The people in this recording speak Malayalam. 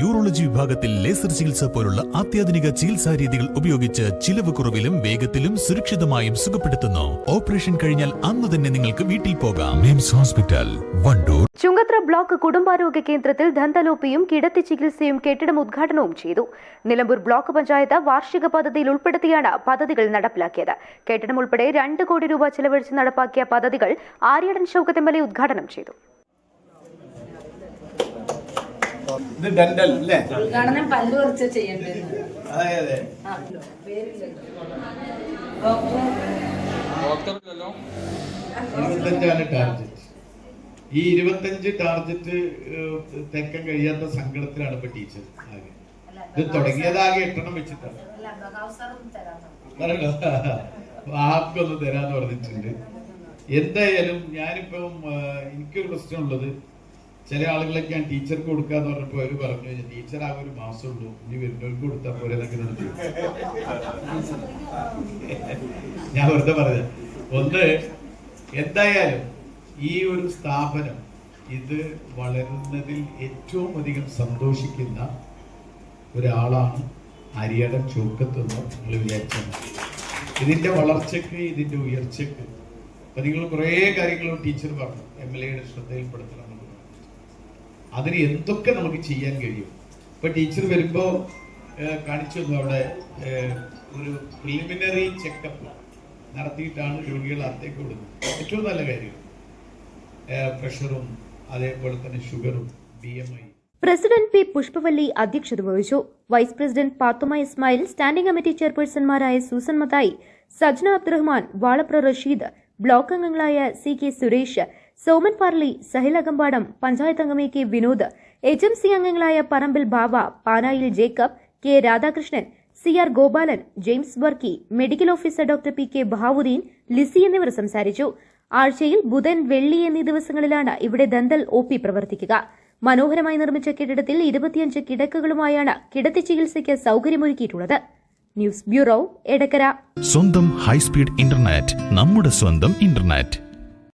യൂറോളജി വിഭാഗത്തിൽ ലേസർ ചികിത്സ പോലുള്ള അത്യാധുനിക ചികിത്സാ രീതികൾ ഉപയോഗിച്ച് ചിലവ് കുറവിലും വേഗത്തിലും സുരക്ഷിതമായും സുഖപ്പെടുത്തുന്നു. ഓപ്പറേഷൻ കഴിഞ്ഞാൽ അന്ന് തന്നെ നിങ്ങൾക്ക് വീട്ടിൽ പോകാം. MIMS hospital Wandoor. Chungathara block കുടുംബാരോഗ്യ കേന്ദ്രത്തിൽ ദന്തലോപ്പിയും കിടത്തി ചികിത്സയും കെട്ടിടം ഉദ്ഘാടനവും ചെയ്തു. നിലമ്പൂർ ബ്ലോക്ക് പഞ്ചായത്ത് വാർഷിക പദ്ധതിയിൽ ഉൾപ്പെടുത്തിയാണ് പദ്ധതികൾ നടപ്പിലാക്കിയത്. കെട്ടിടം ഉൾപ്പെടെ രണ്ട് കോടി രൂപ ചെലവഴിച്ച് നടപ്പാക്കിയ പദ്ധതികൾ Aryadan Shoukath M L A ഉദ്ഘാടനം ചെയ്തു. ഇത് ഡെന്റൽ അല്ലേ? ഉദ്ഘാടനം പല്ല് കുറച്ച് അതെ അതെ. ഇരുപത്തഞ്ചാണ് ടാർജറ്റ് ഈ ഇരുപത്തഞ്ച് ടാർജറ്റ് തെക്കാൻ കഴിയാത്ത സങ്കടത്തിലാണ് ഇപ്പൊ ടീച്ചർ ആകെ. ഇത് തുടങ്ങിയതാകെ എട്ടെണ്ണം വെച്ചിട്ടാണ്. ആർക്കൊന്നും തരാന്ന് പറഞ്ഞിട്ടുണ്ട്. എന്തായാലും ഞാനിപ്പം എനിക്കൊരു പ്രശ്നമുള്ളത് ചില ആളുകളൊക്കെ ഞാൻ ടീച്ചർക്ക് കൊടുക്കാന്ന് പറഞ്ഞപ്പോ അവർ പറഞ്ഞു ടീച്ചർ ആ ഒരു മാസം ഉള്ളൂ ഇനി വരുന്നവർക്ക് കൊടുത്താൽ പോലെ എന്നൊക്കെ എന്നോട് ഞാൻ വെറുതെ പറഞ്ഞത് ഒന്ന് എന്തായാലും ഈ ഒരു സ്ഥാപനം ഇത് വളരുന്നതിൽ ഏറ്റവും അധികം സന്തോഷിക്കുന്ന ഒരാളാണ് അരിയടം ചൂക്കത്തെന്ന് നിങ്ങൾ വിചാരിച്ചാൽ മതി. ഇതിന്റെ വളർച്ചയ്ക്ക് ഇതിന്റെ ഉയർച്ചയ്ക്ക് അപ്പൊ നിങ്ങൾ കുറേ കാര്യങ്ങളും ടീച്ചർ പറഞ്ഞു എം എൽ എയുടെ ശ്രദ്ധയിൽപ്പെടുത്തണം. അതിന് എന്തൊക്കെ നമുക്ക് ചെയ്യാൻ കഴിയും? ഇപ്പൊ ടീച്ചർ വരുമ്പോ കാണിച്ചു അവിടെ ഒരു പ്രിലിമിനറി ചെക്കപ്പ് നടത്തിയിട്ടാണ് രോഗികൾ അകത്തേക്ക് വിടുന്നത്. ഏറ്റവും നല്ല കാര്യം. പ്രഷറും അതേപോലെ തന്നെ ഷുഗറും B M I president P Pushpavalli അധ്യക്ഷത വഹിച്ചു. Vice president Pathuma Ismail standing committee ചെയർപേഴ്സൺമാരായ Susan Mathai Sajna Abdurahman Valapra Rasheed block അംഗങ്ങളായ C K Suresh Soman Parli Sahil Akampadam panchayat A K Vinod H M C അംഗങ്ങളായ Parambil Baba Panayil Jacob K Radhakrishnan C R Gopalan James Burki medical officer doctor P K Bahavudheen Lissy എന്നിവർ സംസാരിച്ചു. ആഴ്ചയിൽ ബുധൻ വെള്ളി എന്നീ ദിവസങ്ങളിലാണ് ഇവിടെ ദന്തൽ ഒ പി പ്രവർത്തിക്കുക. മനോഹരമായി നിർമ്മിച്ച കെട്ടിടത്തിൽ ഇരുപത്തിയഞ്ച് കിടക്കുകളുമായാണ് കിടത്തി ചികിത്സയ്ക്ക് സൗകര്യമൊരുക്കിയിട്ടുള്ളത്. News bureau Edakkara. സ്വന്തം ഹൈസ്പീഡ് ഇന്റർനെറ്റ് നമ്മുടെ സ്വന്തം ഇന്റർനെറ്റ്.